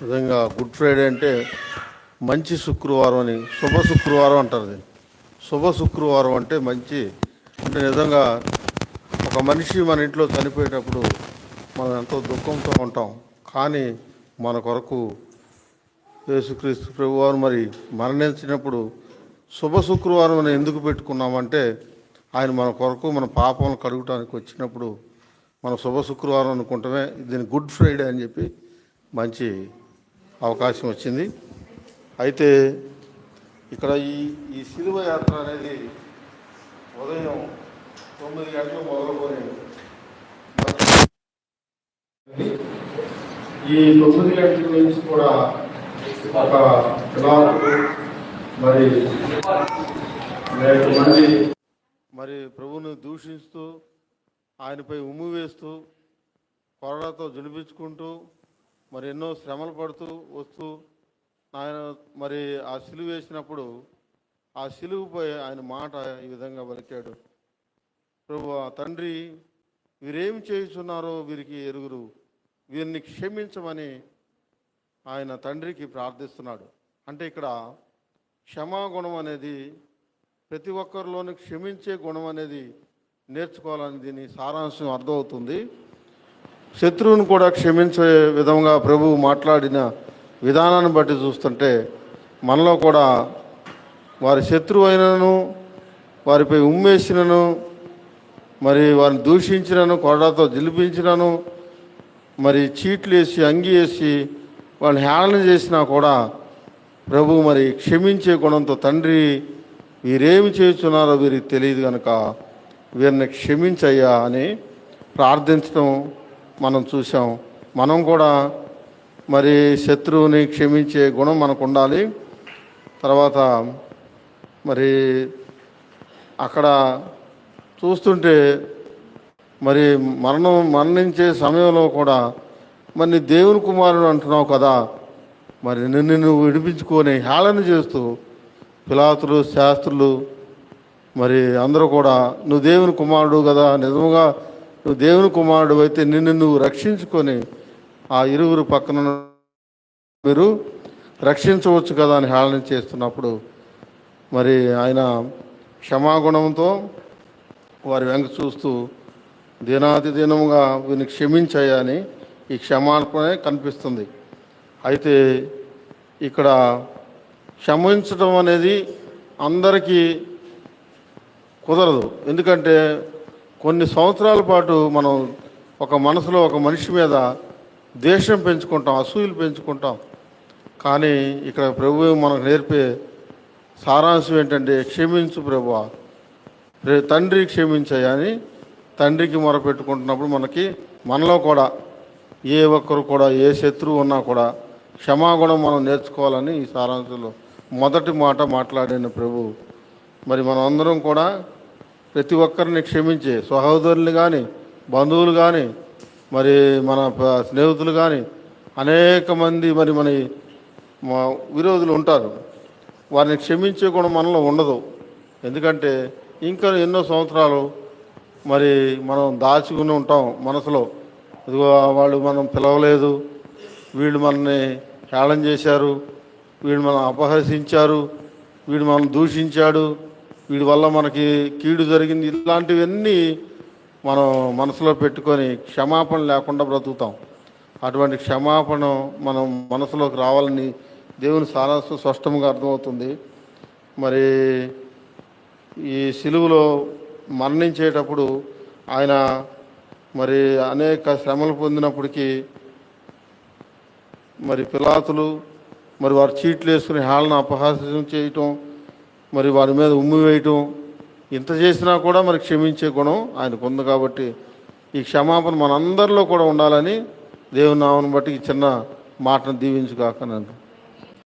నిజంగా good Friday అంటే మంచి శుక్రవారం అని శుభ శుక్రవారం అంటారు దీన్ని. శుభ శుక్రవారం అంటే మంచి అంటే నిజంగా ఒక మనిషి మన ఇంట్లో చనిపోయేటప్పుడు మనం ఎంతో దుఃఖంతో ఉంటాం. కానీ మన కొరకు యేసుక్రీస్తు ప్రభువారు మరి మరణించినప్పుడు శుభ శుక్రవారం అని ఎందుకు పెట్టుకున్నామంటే ఆయన మన కొరకు మన పాపం కడుగటానికి వచ్చినప్పుడు మనం శుభ శుక్రవారం అనుకుంటమే దీన్ని గుడ్ ఫ్రైడే అని చెప్పి మంచి అవకాశం వచ్చింది. అయితే ఇక్కడ ఈ ఈ శిలువ యాత్ర అనేది ఉదయం తొమ్మిది గంటలు మొదలుకొని ఈ తొమ్మిది గంటల నుంచి కూడా ఒక పిల్లలు మరి మంది మరి ప్రభువుని దూషిస్తూ ఆయనపై ఉమ్ము వేస్తూ కొరడాతో జుడిపించుకుంటూ మరి ఎన్నో శ్రమలు పడుతూ వస్తూ ఆయన మరి ఆ సిలువ వేసినప్పుడు ఆ సిలువుపై ఆయన మాట ఈ విధంగా పలికాడు. ప్రభు తండ్రి వీరేం చేయుచున్నారో వీరికి ఎరుగురు. వీరిని క్షమించమని ఆయన తండ్రికి ప్రార్థిస్తున్నాడు. అంటే ఇక్కడ క్షమాగుణం అనేది ప్రతి ఒక్కరిలోని క్షమించే గుణం అనేది నేర్చుకోవాలని దీని సారాంశం అర్థమవుతుంది. శత్రువును కూడా క్షమించే విధంగా ప్రభువు మాట్లాడిన విధానాన్ని బట్టి చూస్తుంటే మనలో కూడా వారి శత్రువు అయినను వారిపై ఉమ్మేసినను మరి వారిని దూషించినను కొరడాతో జిలిపించినను మరి చీట్లు వేసి అంగి వేసి వాళ్ళని హేళన చేసినా కూడా ప్రభు మరి క్షమించే గుణంతో తండ్రి వీరేమి చేస్తున్నారో వీరికి తెలియదు కనుక వీరిని క్షమించయ్యా అని ప్రార్థించడం మనం చూసాం మనం కూడా మరి శత్రువుని క్షమించే గుణం మనకు ఉండాలి తర్వాత మరి అక్కడ చూస్తుంటే మరి మరణం మరణించే సమయంలో కూడా మరి దేవుని కుమారుడు అంటున్నావు కదా. మరి నిన్ను నువ్వు విడిపించుకొని హేళన చేస్తూ పిలాతులు శాస్త్రులు మరి అందరూ కూడా నువ్వు దేవుని కుమారుడు కదా నిజముగా నువ్వు దేవుని కుమారుడు అయితే నిన్ను నువ్వు రక్షించుకొని ఆ ఇరువురు పక్కన మీరు రక్షించవచ్చు కదా అని హేళన చేస్తున్నప్పుడు మరి ఆయన క్షమాగుణంతో వారి వెంక చూస్తూ దినాతి దినముగా వీని క్షమించాయని ఈ క్షమాపణే కనిపిస్తుంది. అయితే ఇక్కడ క్షమించడం అనేది అందరికీ కుదరదు. ఎందుకంటే కొన్ని సంవత్సరాల పాటు మనం ఒక మనసులో ఒక మనిషి మీద ద్వేషం పెంచుకుంటాం అసూయలు పెంచుకుంటాం. కానీ ఇక్కడ ప్రభు మనకు నేర్పే సారాంశం ఏంటంటే క్షమించు ప్రభు తండ్రి క్షమించాయని తండ్రికి మొరపెట్టుకుంటున్నప్పుడు మనకి మనలో కూడా ఏ ఒక్కరు కూడా ఏ శత్రువు ఉన్నా కూడా క్షమాగుణం మనం నేర్చుకోవాలని ఈ సారాంశంలో మొదటి మాట మాట్లాడిన ప్రభు. మరి మనం అందరం కూడా ప్రతి ఒక్కరిని క్షమించే సహోదరులు కానీ బంధువులు కానీ మరి మన స్నేహితులు కానీ అనేక మంది మరి మన విరోధులు ఉంటారు. వారిని క్షమించే గుణం మనలో ఉండదు. ఎందుకంటే ఇంకా ఎన్నో సంవత్సరాలు మరి మనం దాచుకుని ఉంటాం మనసులో. ఇదిగో వాళ్ళు మనం పిలవలేదు వీళ్ళు మనల్ని హేళన చేశారు వీడు మనం అపహసించారు వీడు మనం దూషించాడు వీడి వల్ల మనకి కీడు జరిగింది. ఇలాంటివన్నీ మనం మనసులో పెట్టుకొని క్షమాపణ లేకుండా బ్రతుకుతాం. అటువంటి క్షమాపణ మనం మనసులోకి రావాలని దేవుని సారాంశం స్పష్టంగా అర్థమవుతుంది. మరి ఈ సిలువలో మరణించేటప్పుడు ఆయన మరి అనేక శ్రమలు పొందినప్పటికీ మరి పిలాతులు మరి వారు చీట్లు వేసుకుని హాళ్ళను అపహాసం చేయటం మరి వారి మీద ఉమ్మి వేయటం ఇంత చేసినా కూడా మరి క్షమించే గుణం ఆయనకు ఉంది కాబట్టి ఈ క్షమాపణ మనందరిలో కూడా ఉండాలని దేవుని నామను బట్టి చిన్న మాటను దీవించుగాక నన్ను.